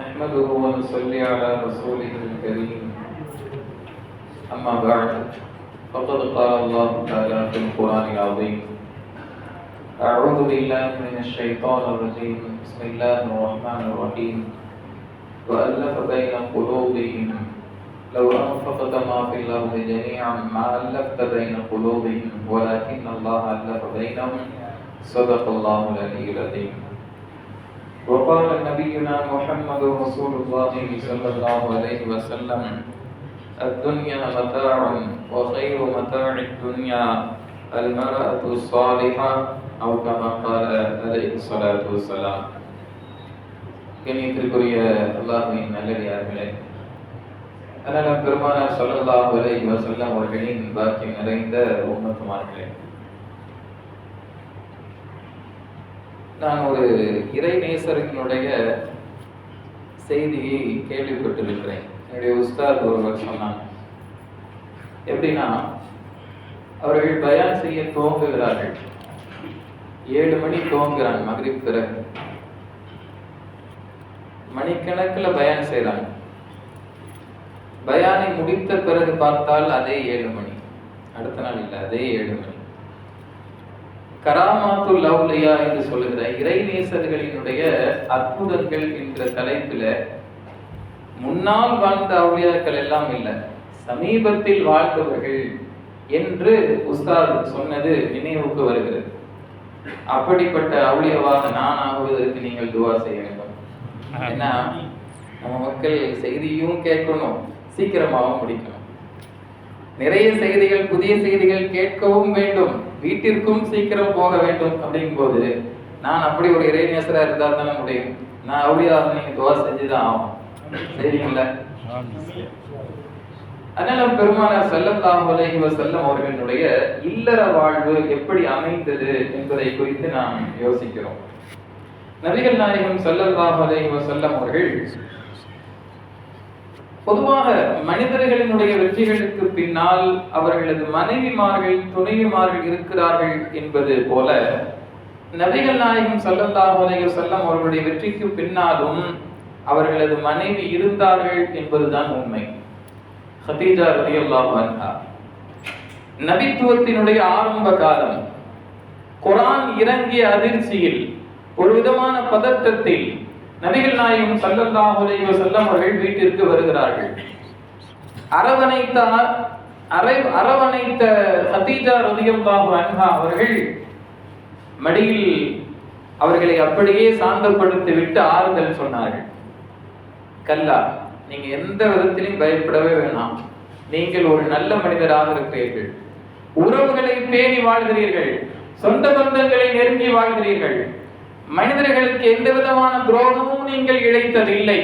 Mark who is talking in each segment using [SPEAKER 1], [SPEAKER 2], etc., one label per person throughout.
[SPEAKER 1] نحمده ونصلي على رسوله الكريم. أما بعد فقد قال الله تعالى في القرآن العظيم أعوذ بالله من الشيطان الرجيم. بسم الله الرحمن الرحيم. وألف بين قلوبهم لو أنفقت ما في الأرض جميعا ما ألفت بين قلوبهم ولكن الله ألف بينهم. صدق الله العلي العظيم. وقال نبينا محمد رسول الله صلى الله عليه وسلم الدنيا متاع وخير متاع الدنيا المرأة الصالحة أو كما قال عليه الصلاة والسلام கண்ணியத்திற்குரிய அல்லாஹுவின் நல்லடியார்களே அதனால் பெருமானார் சொல்லல்லாஹு அலைஹி வஸல்லம் அவர்களின் பாக்கியம் நிறைந்த உம்மத்துமார்களே நான் ஒரு இறை நேசர்களுடைய செய்தியை கேள்விப்பட்டிருக்கிறேன். என்னுடைய உஸ்தாத் ஒருவர் சொன்னாங்க. எப்படின்னா அவர்கள் பயான் செய்ய துவங்குகிறார்கள். ஏழு மணி துவங்குறாங்க மகரிப் பிறகு. மணிக்கணக்கில் பயான் செய்கிறாங்க பயானை முடித்த பிறகு பார்த்தால் அதே ஏழு மணி. அடுத்த நாள் இல்லை அதே ஏழு மணி. கராமாத்து லவ்லியா என்று சொல்லுகிற இறைநேசர்களினுடைய அற்புதங்கள் என்ற தலைப்புல முன்னால் வாழ்ந்த அவுளியாக்கள் எல்லாம் இல்லை சமீபத்தில் வாழ்ந்தவர்கள் என்று உஸ்தாத் சொன்னது நினைவுக்கு வருகிறது. அப்படிப்பட்ட அவுளியவாக நான் ஆகுவதற்கு நீங்கள் துவா செய்ய வேண்டும். ஏன்னா நம்ம மக்கள் செய்தியும் கேட்கணும் சீக்கிரமாகவும் முடிக்கணும். நிறைய செய்திகள் புதிய செய்திகள் கேட்கவும் வேண்டும். வீட்டிற்கும் சீக்கிரம் போக வேண்டும் அப்படிங்கும் போது நான் அப்படி ஒரு இறைநேசரா இருந்தா தானே முடியும். நான் அப்படியா நீங்க துவா செஞ்சுதான் ஆகும் சரிங்களா? அதனால பெருமானார் செல்லல்லாஹு அலைஹி வஸல்லம் அவர்களுடைய இல்லற வாழ்வு எப்படி அமைந்தது என்பதை குறித்து நாம் யோசிக்கிறோம். நபிகள் நாயகம் ஸல்லல்லாஹு அலைஹி வஸல்லம் அவர்கள் பொதுவாக மனிதர்களினுடைய வெற்றிகளுக்கு பின்னால் அவர்களது மனைவிமார்கள் துணைவிமார்கள் இருக்கிறார்கள் என்பது போல நபிகள் நாயகம் ஸல்லல்லாஹு செல்லம் அவர்களுடைய வெற்றிக்கு பின்னாலும் அவர்களது மனைவி இருந்தார்கள் என்பதுதான் உண்மை. ஹதீஜா ரலியல்லாஹு அன்ஹா. நபித்துவத்தினுடைய ஆரம்ப காலம் குரான் இறங்கிய அதிர்ச்சியில் ஒரு விதமான பதற்றத்தில் நபிகள் நாயகம் சல்லல்லா உலக செல்லம் அவர்கள் வீட்டிற்கு வருகிறார்கள். அரவணைத்த அரை அரவணைத்த ஹதீஜா ரலியல்லாஹு அன்ஹா அவர்கள் மடியில் அவர்களை அப்படியே சாந்தப்படுத்தி விட்டு ஆறுதல் சொன்னார்கள். கல்லா நீங்க எந்த விதத்திலையும் பயப்படவே வேணாம். நீங்கள் ஒரு நல்ல மனிதராக இருக்கிறீர்கள் உறவுகளை பேணி வாழ்கிறீர்கள். சொந்த பந்தங்களை நெருங்கி வாழ்கிறீர்கள். மனிதர்களுக்கு எந்த விதமான துரோகமும் நீங்கள் இழைத்ததில்லை.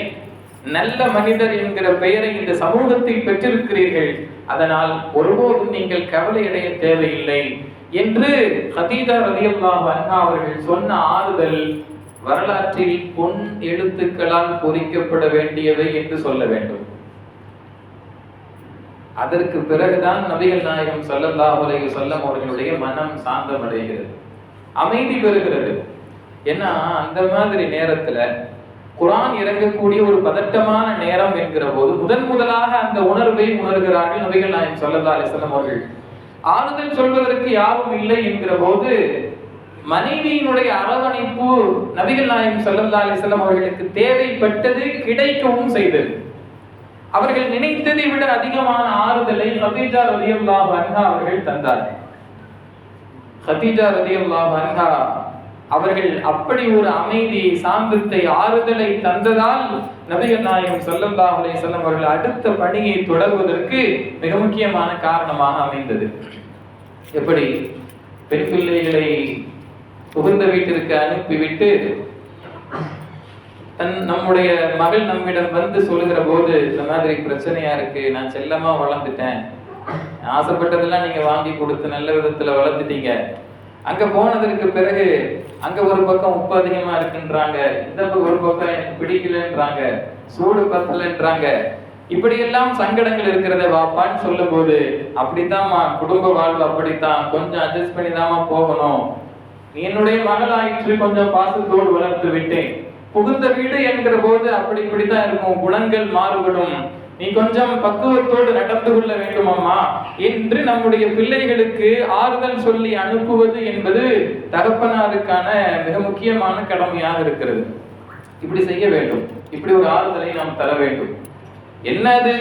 [SPEAKER 1] நல்ல மனிதர் என்கிற பெயரை இந்த சமூகத்தில் பெற்றிருக்கிறீர்கள். அதனால் ஒருபோதும் நீங்கள் கவலையடைய தேவையில்லை என்று ஹதீதா ரலியல்லாஹு அண்ணா அவர்கள் சொன்ன ஆறுதல் வரலாற்றில் பொன் எழுத்துக்களால் பொறிக்கப்பட வேண்டியவை என்று சொல்ல வேண்டும். அதற்கு பிறகுதான் நபிகள் நாயகம் ஸல்லல்லாஹு அலைஹி சொல்லம் அவர்களுடைய மனம் சாந்தமடைகிறது. அமைதி பெறுகிறது. ஏன்னா அந்த மாதிரி நேரத்துல குரான் இறங்கக்கூடிய ஒரு பதட்டமான நேரம் என்கிற போது முதன் முதலாக அந்த உணர்வை உணர்கிறார்கள் நபிகள் நாயன் சொல்லதா அலிசல்லம் அவர்கள். ஆறுதல் சொல்வதற்கு யாரும் இல்லை என்கிற போது மனைவியினுடைய அரவணைப்பு நபிகள் நாயகம் ஸல்லல்லாஹு அலிசல்லம் அவர்களுக்கு தேவைப்பட்டது கிடைக்கவும் செய்தது. அவர்கள் நினைத்ததை விட அதிகமான ஆறுதலை ஹதீஜா ரலியல்லாஹு அன்ஹா அவர்கள் தந்தார்கள். ஹதீஜா ரலியல்லாஹு அன்ஹா அவர்கள் அப்படி ஒரு அமைதி சாந்தத்தை ஆறுதலை தந்ததால் நபிகள் நாயகம் ஸல்லல்லாஹு அலைஹி வஸல்லம் அவர்கள் அடுத்த பணியை தொடர்வதற்கு மிக முக்கியமான காரணமாக அமைந்தது. எப்படி? பெண் பிள்ளைகளை புகுந்த வீட்டிற்கு அனுப்பிவிட்டு தன் நம்முடைய மகள் நம்மிடம் வந்து சொல்லுகிற போது இந்த மாதிரி பிரச்சனையா இருக்கு நான் செல்லமா வளர்ந்துட்டேன். ஆசைப்பட்டதெல்லாம் நீங்க வாங்கி கொடுத்து நல்ல விதத்துல வளர்த்துட்டீங்க அங்க போனதற்கு பிறகு அங்க ஒரு பக்கம் உப்பு அதிகமா இருக்குன்றாங்க. இந்த ஒரு பக்கம் எனக்கு பிடிக்கலன்றாங்க. சூடு பத்தலன்றாங்க. இப்படியெல்லாம் சங்கடங்கள் இருக்கிறத வாப்பான்னு சொல்லும் போது அப்படித்தாம்மா குடும்ப வாழ்வு அப்படித்தான். கொஞ்சம் அட்ஜஸ்ட் பண்ணி போகணும். என்னுடைய மகளாயிற்று கொஞ்சம் பாசத்தோடு வளர்த்து விட்டேன். புகுந்த வீடு என்கிற போது அப்படி இப்படித்தான் இருக்கும். குணங்கள் மாறுபடும். நீ கொஞ்சம் பக்குவத்தோடு நடந்து கொள்ள வேண்டும் அம்மா என்று நம்முடைய பிள்ளைகளுக்கு ஆறுதல் சொல்லி அனுப்புவது என்பது தகப்பனாருக்கான மிக முக்கியமான கடமையாக இருக்கிறது. இப்படி செய்ய வேண்டும். இப்படி ஒரு ஆறுதலை நாம் தர வேண்டும். என்ன அது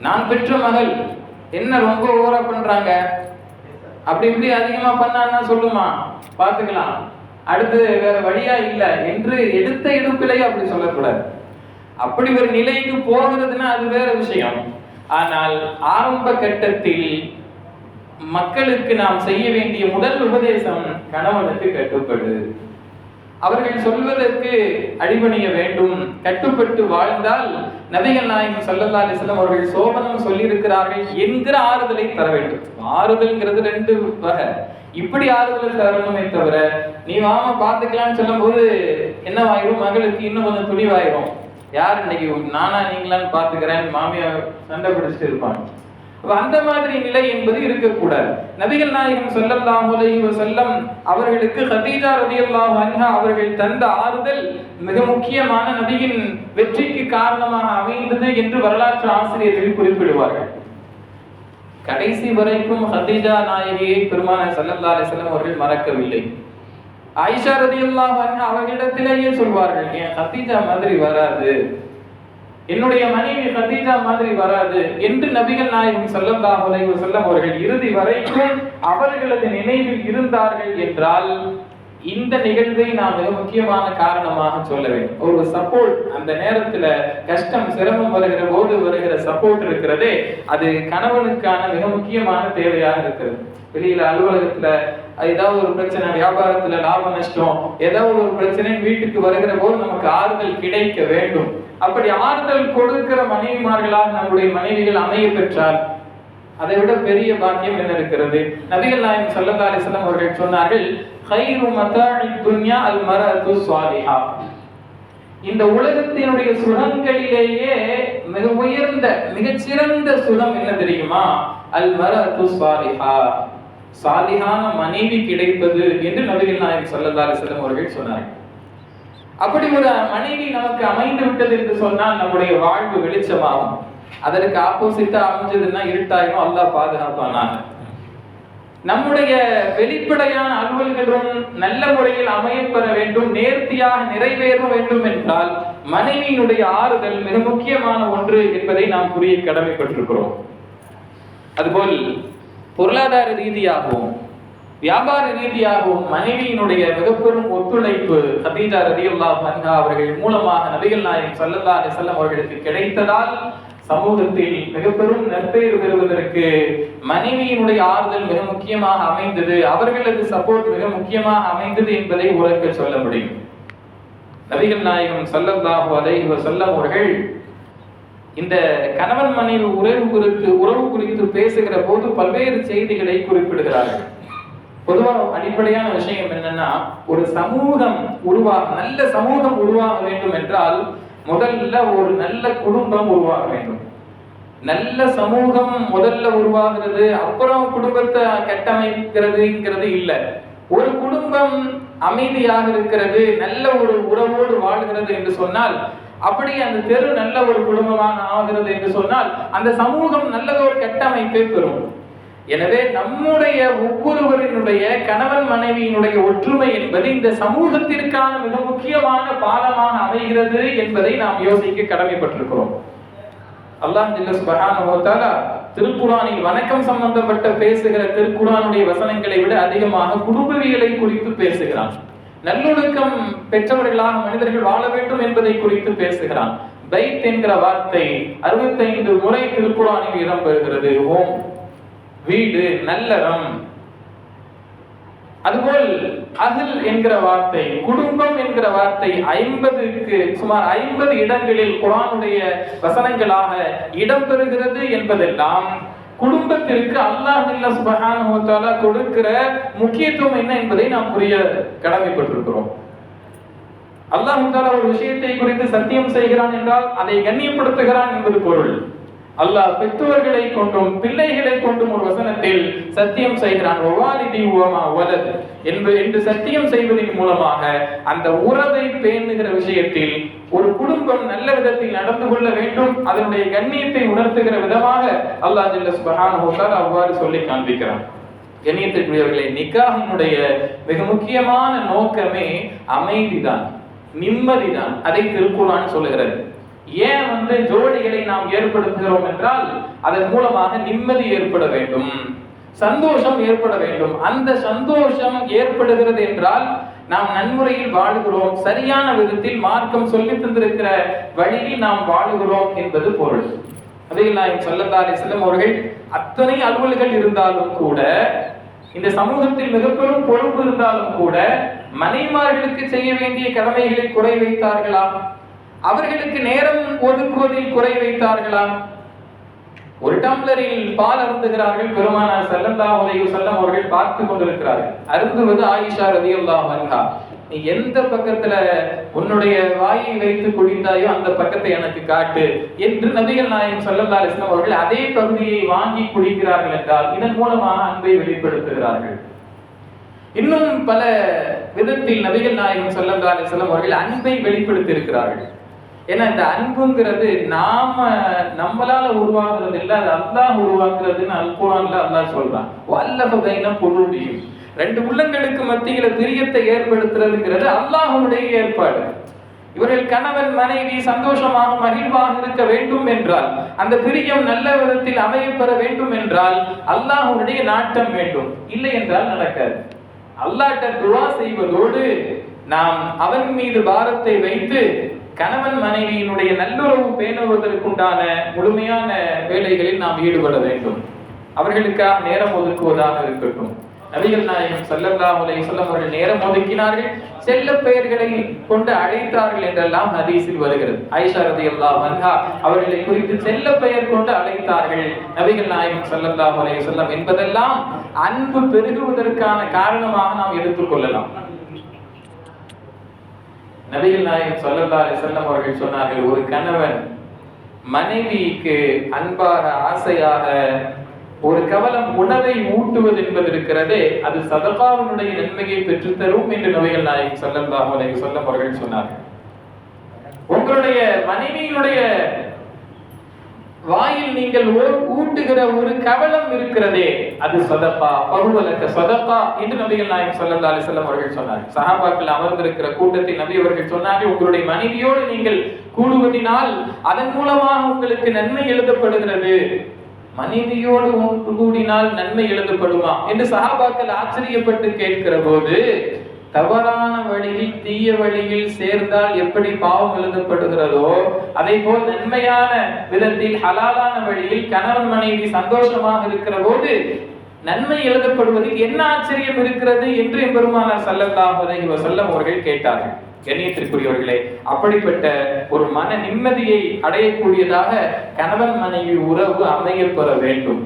[SPEAKER 1] நான் பெற்ற மகள். என்ன ரொம்ப ஓவரா பண்றாங்க? அப்படி இப்படி அதிகமா பண்ணான்னா சொல்லுமா? பாத்துக்கலாம் அடுத்து வேற வழியா இல்லை. என்று எடுத்த எடுப்பிலேயே அப்படி சொல்லக்கூடாது. அப்படி ஒரு நிலைக்கு போகிறதுனா அது வேற விஷயம். ஆனால் ஆரம்ப கட்டத்தில் மக்களுக்கு நாம் செய்ய வேண்டிய முதல் உபதேசம் கணவனுக்கு கட்டுப்படு. அவர்கள் சொல்வதற்கு அடிபணிய வேண்டும். கட்டுப்பட்டு வாழ்ந்தால் நபிகள் நாயகம் சல்லல்லா அலிஸ்லாம் அவர்கள் சோபனம் சொல்லியிருக்கிறார்கள் என்கிற ஆறுதலை தர வேண்டும். ஆறுதல்ங்கிறது ரெண்டு வகை. இப்படி ஆறுதல் தரணுமே தவிர நீ வாம பார்த்துக்கலாம்னு சொல்லும் போது என்னவாயிரும்? மகளுக்கு இன்னும் கொஞ்சம் துணிவாயிரும். யார் இன்னைக்கு நானா நீங்களான்னு பாத்துக்கிறேன் மாமியார் சண்டை பிடிச்சிட்டு இருப்பாங்க. அப்ப அந்த மாதிரி நிலை என்பது இருக்கக்கூடாது. நபிகள் நாயகம் சொல்லல்லாம் செல்லம் அவர்களுக்கு ஹதீஜா ரலியல்லாஹு அன்ஹா அவர்கள் தந்த ஆறுதல் மிக முக்கியமான நபியின் வெற்றிக்கு காரணமாக அமைந்தது என்று வரலாற்று ஆசிரியர்கள் குறிப்பிடுவார்கள். கடைசி வரைக்கும் ஹதீஜா நாயகியை பெருமான சல்லல்லா அலைஹி அவர்கள் மறக்கவில்லை. ஆயிஷா ரலியல்லாஹு அன்ஹா அவர்களிடத்திலேயே சொல்வார்கள் என் கத்தீஜா மாதிரி வராது? என்னுடைய மனைவி கத்தீஜா மாதிரி வராது என்று நபிகள் நாயகம் ஸல்லல்லாஹு அலைஹி வஸல்லம் அவர்கள் இறுதி வரைக்கும் அவர்களது நினைவில் இருந்தார்கள் என்றால் இந்த நிகழ்வை நாம் மிக முக்கியமான காரணமாக சொல்ல வேண்டும். ஒரு சப்போர்ட் அந்த நேரத்துல கஷ்டம் சிரமம் வருகிற போது வருகிற சப்போர்ட் இருக்கிறதே அது கணவனுக்கான மிக முக்கியமான தேவையாக இருக்கிறது. வெளியில அலுவலகத்துல ஏதாவது ஒரு பிரச்சனை வியாபாரத்துல லாப நஷ்டம் ஏதாவது ஒரு பிரச்சனை வீட்டுக்கு வருகிற போது நமக்கு ஆறுதல் கிடைக்க வேண்டும். அப்படி ஆறுதல் கொடுக்கிற மனைவிமார்களாக நம்முடைய மனைவிகள் அமைய பெற்றால் அதை விட பெரிய பாக்கியம் என்ன இருக்கிறது? நபிகள் நாயகம் ஸல்லல்லாஹு அலைஹி அவர்கள் சொன்னார்கள் ஹைரு மதாஇ துன்யா அல் மரஅத்து ஸாலிஹா. இந்த உலகத்தினுடைய சுகங்களிலேயே மிக உயர்ந்த மிகச்சிறந்த சுகம் என்ன தெரியுமா? அல் மரஅத்து ஸாலிஹா. சாலிகான மனைவி கிடைப்பது என்று நபிகள் நாயகம் ஸல்லல்லாஹு அலைஹி அவர்கள் சொன்னார்கள். அப்படி ஒரு மனைவி நமக்கு அமைந்து விட்டது என்று சொன்னால் நம்முடைய வாழ்வு வெளிச்சமாகும். அதற்கு ஆப்போசிட்டா அமைஞ்சதுன்னா இருட்டாயிரும் அல்லாஹ் பாதுகாப்பானாங்க நம்முடைய வெளிப்படையான அலுவல்களும் நல்ல முறையில் அமையப்பெற வேண்டும் நேர்த்தியாக நிறைவேற வேண்டும் என்றால் மனைவியினுடைய ஆறுதல் மிக முக்கியமான ஒன்று என்பதை நாம் புரிய கடமைப்பட்டிருக்கிறோம். அதுபோல் பொருளாதார ரீதியாகவும் வியாபார ரீதியாகவும் மனைவியினுடைய மிகப்பெரும் ஒத்துழைப்பு ஹதீஜா ரதியுல்லா பன்ஹா அவர்கள் மூலமாக நபிகள் நாயகம் சல்லல்லா செல்லம் அவர்களுக்கு கிடைத்ததால் சமூகத்தில் மிக பெரும் நற்பெயர் பெறுவதற்கு மனைவியினுடைய ஆறுதல் மிக முக்கியமாக அமைந்தது அவர்களது சப்போர்ட் மிக முக்கியமாக அமைந்தது என்பதை உறக்க சொல்ல முடியும். நபிகள் நாயகம் சல்லல்லாஹு அலைஹி வசல்லம் அவர்கள் இந்த கணவன் மனைவி உறவு குறித்து உறவு குறித்து பேசுகிற போது பல்வேறு செய்திகளை குறிப்பிடுகிறார்கள். பொதுவாக அடிப்படையான விஷயம் என்னன்னா ஒரு சமூகம் உருவாக நல்ல சமூகம் உருவாக வேண்டும் என்றால் முதல்ல ஒரு நல்ல குடும்பம் உருவாக வேண்டும். நல்ல சமூகம் முதல்ல உருவாகிறது அப்புறம் குடும்பத்தை கட்டமைக்கிறதுங்கிறது இல்லை. ஒரு குடும்பம் அமைதியாக இருக்கிறது நல்ல ஒரு உறவோடு வாழ்கிறது என்று சொன்னால் அப்படி அந்த தெரு நல்ல ஒரு குடும்பமாக ஆகிறது என்று சொன்னால் அந்த சமூகம் நல்ல ஒரு கட்டமைப்பை பெறும். எனவே நம்முடைய ஒவ்வொருவரினுடைய கணவன் மனைவியினுடைய ஒற்றுமை என்பது இந்த சமூகத்திற்கான மிக முக்கியமான பாலமாக அமைகிறது என்பதை நாம் யோசிக்க கடமைப்பட்டிருக்கிறோம். அல்லாஹ் ஜல்ல திருக்குறானில் வணக்கம் சம்பந்தப்பட்ட பேசுகிற திருக்குறானுடைய வசனங்களை விட அதிகமாக குடும்பவியலை குறித்து பேசுகிறான். நல்லொழுக்கம் பெற்றவர்களாக மனிதர்கள் வாழ வேண்டும் என்பதை குறித்து பேசுகிறான். பைத் என்கிற வார்த்தை அறுபத்தைந்து முறை திருக்குர்ஆனில் இடம்பெறுகிறது. ஓம். வீடு நல்லறம். அதுபோல் அகில் என்கிற வார்த்தை குடும்பம் என்கிற வார்த்தை ஐம்பதுக்கு சுமார் ஐம்பது இடங்களில் குரானுடைய வசனங்களாக இடம்பெறுகிறது என்பதெல்லாம் குடும்பத்திற்கு அல்லாஹ் இல்ல கொடுக்கிற முக்கியத்துவம் என்ன என்பதை நாம் புரிய கடமைப்பட்டிருக்கிறோம். அல்லாஹ் ஒரு விஷயத்தை குறித்து சத்தியம் செய்கிறான் என்றால் அதை கண்ணியப்படுத்துகிறான் என்பது பொருள். அல்லாஹ் பெற்றோர்களை கொண்டும் பிள்ளைகளை கொண்டும் ஒரு வசனத்தில் சத்தியம் செய்கிறான். ஒவாலிதி உவமா வலது. என்று என்று சத்தியம் செய்வதன் மூலமாக அந்த உறவை பேணுகிற விஷயத்தில் ஒரு குடும்பம் நல்ல விதத்தில் நடந்து கொள்ள வேண்டும். அதனுடைய கண்ணியத்தை உணர்த்துகிற விதமாக அல்லாஹ் ஜல்ல சுபஹானஹு அவ்வாறு சொல்லி காண்பிக்கிறான். கண்ணியத்திற்குரியவர்களே நிக்காகனுடைய மிக முக்கியமான நோக்கமே அமைதிதான் நிம்மதிதான். அதை திருக்குறான் சொல்லுகிறது. ஏன் வந்து ஜோடிகளை நாம் ஏற்படுத்துகிறோம் என்றால் அதன் மூலமாக நிம்மதி ஏற்பட வேண்டும். சந்தோஷம் ஏற்பட வேண்டும். அந்த சந்தோஷம் ஏற்படுகிறது என்றால் நாம் நன்முறையில் வாழுகிறோம். சரியான விதத்தில் மார்க்கம் சொல்லி தந்திருக்கிற வழியில் நாம் வாழுகிறோம் என்பது பொருள். அதையில் நான் சொல்லத்தாலே செல்லும் அவர்கள் அத்தனை அலுவல்கள் இருந்தாலும் கூட இந்த சமூகத்தில் மிக பெரும் பொறுப்பு இருந்தாலும் கூட மனைமார்களுக்கு செய்ய வேண்டிய கடமைகளை குறை வைத்தார்களா அவர்களுக்கு நேரம் ஒதுக்குவதில் குறை வைத்தார்களா ஒரு டம்ளரில் பால் அருந்துகிறார்கள். பெருமானார் செல்லல்லா அலைஹி செல்லம் அவர்கள் பார்த்து கொண்டிருக்கிறார்கள். அருந்துவது ஆயிஷா ரலியல்லாஹு மன்ஹா நீ எந்த பக்கத்துல உன்னுடைய வாயை வைத்து குடித்தாயோ அந்த பக்கத்தை எனக்கு காட்டு என்று நபிகள் நாயகம் செல்லல்லா இஸ்லாம் அவர்கள் அதே பகுதியை வாங்கி குடிக்கிறார்கள் என்றால் இதன் மூலமாக அன்பை வெளிப்படுத்துகிறார்கள். இன்னும் பல விதத்தில் நபிகள் நாயகம் செல்லல்லா அலைஹி அவர்கள் அன்பை வெளிப்படுத்தி இருக்கிறார்கள் ஏன்னா இந்த அன்புங்கிறது நாம நம்மளால உருவாக்குறது இல்ல அது அல்லாஹ் உருவாக்குறதுன்னு அல்குரான்ல அல்லாஹ் சொல்றான். வல்ல பைன குலூபியும் ரெண்டு உள்ளங்களுக்கு மத்தியில பிரியத்தை ஏற்படுத்துறதுங்கிறது அல்லாஹனுடைய ஏற்பாடு. இவர்கள் கணவன் மனைவி சந்தோஷமாக மகிழ்வாக இருக்க வேண்டும் என்றால் அந்த பிரியம் நல்ல விதத்தில் அமையப்பெற வேண்டும் என்றால் அல்லாஹனுடைய நாட்டம் வேண்டும். இல்லை என்றால் நடக்காது. அல்லாட்ட துவா செய்வதோடு நாம் அவன் மீது பாரத்தை வைத்து கணவன் மனைவியினுடைய நல்லுறவு பேணுவதற்குண்டான முழுமையான வேலைகளில் நாம் ஈடுபட வேண்டும். அவர்களுக்காக நேரம் ஒதுக்குவதாக இருக்கட்டும். நபிகள் நாயகம் ஸல்லல்லாஹு அலைஹி அவர்கள் நேரம் ஒதுக்கினார்கள். செல்ல பெயர்களை கொண்டு அழைத்தார்கள் என்றெல்லாம் ஹதீஸில் வருகிறது. ஆயிஷா அல்லா மன்ஹா அவர்களை குறித்து செல்ல பெயர் கொண்டு அழைத்தார்கள். நபிகள் நாயகம் ஸல்லல்லாஹு அலைஹி சொல்லம் என்பதெல்லாம் அன்பு பெருகுவதற்கான காரணமாக நாம் எடுத்துக்கொள்ளலாம் நபிகள் நாயகம் சொல்லல்லா செல்லம் அவர்கள் சொன்னார்கள் ஒரு கணவன் மனைவிக்கு அன்பாக ஆசையாக ஒரு கவலம் உணவை ஊட்டுவது என்பது இருக்கிறதே அது சதபாவனுடைய நன்மையை பெற்றுத்தரும் என்று நபிகள் நாயகம் ஸல்லல்லாஹு அலைஹி வஸல்லம் அவர்கள் சொன்னார்கள். உங்களுடைய மனைவியினுடைய வாயில் நீங்கள் ஊட்டுகிற ஒரு கவலம் இருக்கிறதே அது சொதப்பா. பருவலக்க சொதப்பா என்று நபிகள் நாயகம் ஸல்லல்லாஹு அலைஹி வஸல்லம் அவர்கள் சொன்னார். சஹாபாக்கள் அமர்ந்திருக்கிற கூட்டத்தை நபி அவர்கள் சொன்னார்கள் உங்களுடைய மனைவியோடு நீங்கள் கூடுவதினால் அதன் மூலமாக உங்களுக்கு நன்மை எழுதப்படுகிறது. மனைவியோடு கூடினால் நன்மை எழுதப்படுமா? என்று சஹாபாக்கள் ஆச்சரியப்பட்டு கேட்கிற போது தவறான வழியில் தீய வழியில் சேர்ந்தால் எப்படி பாவம் எழுதப்படுகிறதோ அதே போல் நன்மையான விதத்தில் ஹலாலான வழியில் கணவன் மனைவி சந்தோஷமாக இருக்கிற போது நன்மை எழுதப்படுவதில் என்ன ஆச்சரியம் இருக்கிறது என்று பெருமானார் ஸல்லல்லாஹு அலைஹி வஸல்லம் அவர்கள் கேட்டார்கள். கண்ணியத்திற்குரியவர்களே அப்படிப்பட்ட ஒரு மன நிம்மதியை அடையக்கூடியதாக கணவன் மனைவி உறவு அமையப்பெற வேண்டும்.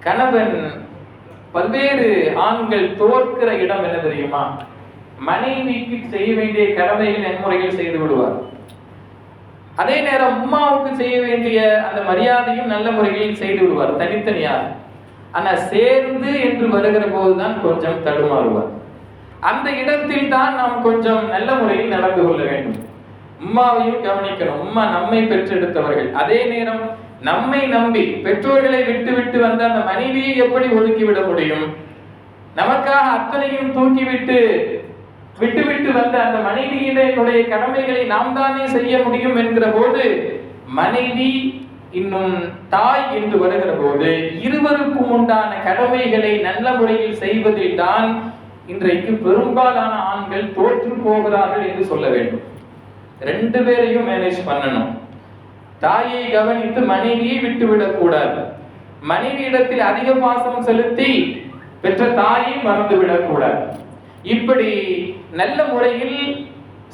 [SPEAKER 1] கணவன் பல்வேறு ஆண்கள் தோற்கிற இடம் என்ன தெரியுமா? மனைவிக்கு செய்ய வேண்டிய கடமைகள் நன்முறைகள் செய்து விடுவார். அதே நேரம் உம்மாவுக்கு செய்ய வேண்டிய அந்த மரியாதையும் நல்ல முறையில் செய்து விடுவார் தனித்தனியாக. ஆனா சேர்ந்து என்று வருகிற போதுதான் கொஞ்சம் தடுமாறுவார். அந்த இடத்தில் தான் நாம் கொஞ்சம் நல்ல முறையில் நடந்து கொள்ள வேண்டும். உம்மாவையும் கவனிக்கணும். உம்மா நம்மை பெற்றெடுத்தவர்கள். அதே நேரம் நம்மை நம்பி பெற்றோர்களை விட்டு விட்டு வந்த அந்த மனைவியை எப்படி ஒதுக்கிவிட முடியும்? நமக்காக அத்தனையும் தூக்கிவிட்டு விட்டு விட்டு வந்த அந்த மனைவியினுடைய கடமைகளை நாம் தானே செய்ய முடியும் என்கிற போது மனைவி இன்னும் தாய் என்று வருகிற போது இருவருக்கும் உண்டான கடமைகளை நல்ல முறையில் செய்வதில் தான் இன்றைக்கு பெரும்பாலான ஆண்கள் தோற்று போகிறார்கள் என்று சொல்ல வேண்டும். ரெண்டு பேரையும் மேனேஜ் பண்ணணும். தாயை கவனித்து மனைவியை விட்டுவிடக் கூடாது. மனைவியிடத்தில் அதிக பாசம் செலுத்தி பெற்ற தாயை மறந்து விடக்கூடாது இப்படி நல்ல முறையில்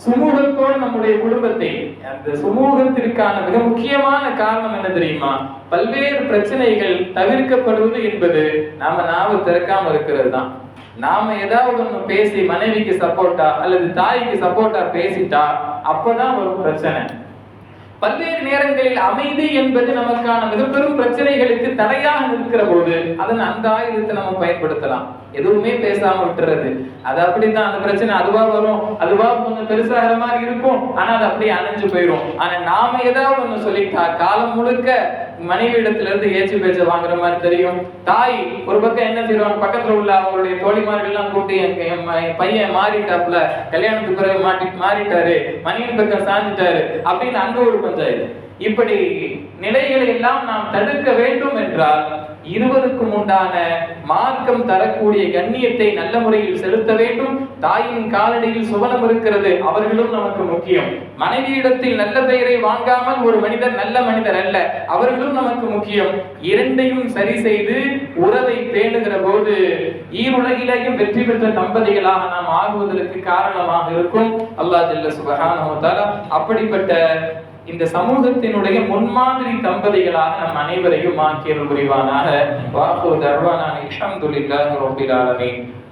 [SPEAKER 1] சுமூகத்தோடு நம்முடைய குடும்பத்தை அந்த சுமூகத்திற்கான மிக முக்கியமான காரணம் என்ன தெரியுமா? பல்வேறு பிரச்சனைகள் தவிர்க்கப்படுவது என்பது நாம நாவு திறக்காம இருக்கிறது தான். நாம ஏதாவது ஒண்ணு பேசி மனைவிக்கு சப்போர்ட்டா அல்லது தாய்க்கு சப்போர்ட்டா பேசிட்டா அப்பதான் ஒரு பிரச்சனை. பல்வேறு நேரங்களில் அமைதி என்பது நமக்கான மிக பெரும் பிரச்சனைகளுக்கு தடையாக நிற்கிற பொழுது அதன் அந்த ஆயுதத்தை நம்ம பயன்படுத்தலாம். எதுவுமே பேசாம விட்டுறது. அது அப்படிதான் அந்த பிரச்சனை அதுவா வரும் அதுவா கொஞ்சம் பெருசாகிற மாதிரி இருக்கும் ஆனா அது அப்படியே அணைஞ்சு போயிடும் ஆனா நாம ஏதாவது ஒண்ணு சொல்லிட்டா காலம் முழுக்க மனைவி இடத்துல இருந்து ஏச்சு பேச்ச வாங்குற மாதிரி தெரியும். தாய் ஒரு பக்கம் என்ன செய்வாங்க? பக்கத்துல உள்ள அவங்களுடைய தோழிமார்கள் எல்லாம் கூட்டி என் என் என் பையன் மாறிட்டாப்ல கல்யாணத்துக்கு பிறகு மாட்டி மாறிட்டாரு மனைவி பக்கம் சாஞ்சிட்டாரு அப்படின்னு அங்க ஒரு பஞ்சாயத்து. இப்படி நிலைகளை எல்லாம் நாம் தடுக்க வேண்டும் என்றால் இருவருக்கும் உண்டான மார்க்கம் தரக்கூடிய கண்ணியத்தை நல்ல முறையில் செலுத்த வேண்டும். தாயின் காலடியில் சுவனம் இருக்கிறது அவர்களும் நமக்கு முக்கியம். மனைவியிடத்தில் நல்ல பெயரை வாங்காமல் ஒரு மனிதர் நல்ல மனிதர் அல்ல அவர்களும் நமக்கு முக்கியம். இரண்டையும் சரி செய்து உறவை பேணுகிற போது ஈருலகிலேயும் வெற்றி பெற்ற தம்பதிகளாக நாம் ஆகுவதற்கு காரணமாக இருக்கும். அல்லாஹ் ஜல்ல சுபஹானஹு அப்படிப்பட்ட இந்த சமூகத்தினுடைய முன்மாதிரி தம்பதிகளாக நம் அனைவரையும் ஆக்கியல் புரிவானாக. வாக்கு தர்வானான் இஷம்துலில்லாஹி ரப்பில் ரொம்பிலாலமே